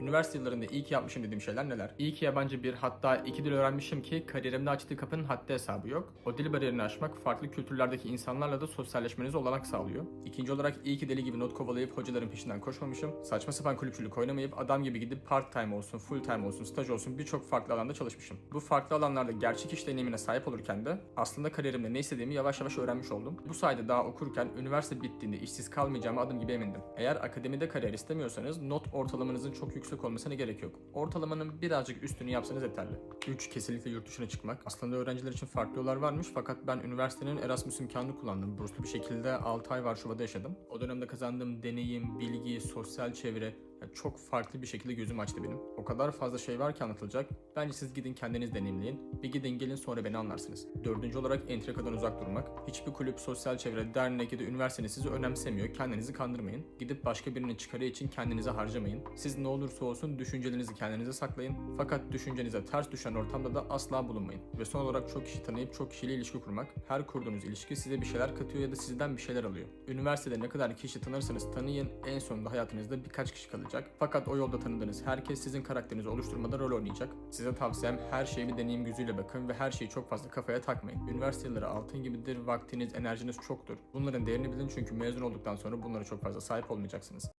Üniversite yıllarında iyi ki yapmışım dediğim şeyler neler? İyi ki yabancı bir hatta iki dil öğrenmişim ki kariyerimde açtığı kapının haddi hesabı yok. O dil bariyerini aşmak farklı kültürlerdeki insanlarla da sosyalleşmenize olanak sağlıyor. İkinci olarak iyi ki deli gibi not kovalayıp hocaların peşinden koşmamışım. Saçma sapan kulüpçülük oynamayıp adam gibi gidip part time olsun, full time olsun, staj olsun birçok farklı alanda çalışmışım. Bu farklı alanlarda gerçek iş deneyimine sahip olurken de aslında kariyerimde ne istediğimi yavaş yavaş öğrenmiş oldum. Bu sayede daha okurken üniversite bittiğinde işsiz kalmayacağıma adım gibi emindim. Eğer akademide kariyer istemiyorsanız not ortalamanızın çok yüksek olmasına gerek yok. Ortalamanın birazcık üstünü yapsanız yeterli. 3. Kesinlikle yurt dışına çıkmak. Aslında öğrenciler için farklı yollar varmış fakat ben üniversitenin Erasmus imkanını kullandım. Burslu bir şekilde 6 ay Varşova'da yaşadım. O dönemde kazandığım deneyim, bilgi, sosyal çevre çok farklı bir şekilde gözüm açtı benim. O kadar fazla şey var ki anlatılacak. Bence siz gidin kendiniz deneyimleyin. Bir gidin gelin sonra beni anlarsınız. Dördüncü olarak entrikadan uzak durmak. Hiçbir kulüp, sosyal çevre, dernek ya da üniversiteniz sizi önemsemiyor. Kendinizi kandırmayın. Gidip başka birinin çıkarı için kendinize harcamayın. Siz ne olursa olsun düşüncelerinizi kendinize saklayın. Fakat düşüncenize ters düşen ortamda da asla bulunmayın. Ve son olarak çok kişi tanıyıp çok kişiyle ilişki kurmak. Her kurduğunuz ilişki size bir şeyler katıyor ya da sizden bir şeyler alıyor. Üniversitede ne kadar kişi tanırsanız tanıyın en sonunda hayatınızda birkaç kişi kalacak. Fakat o yolda tanıdığınız herkes sizin karakterinizi oluşturmada rol oynayacak. Size tavsiyem her şeye bir deneyim gözüyle bakın ve her şeyi çok fazla kafaya takmayın. Üniversite yılları altın gibidir, vaktiniz, enerjiniz çoktur. Bunların değerini bilin çünkü mezun olduktan sonra bunlara çok fazla sahip olmayacaksınız.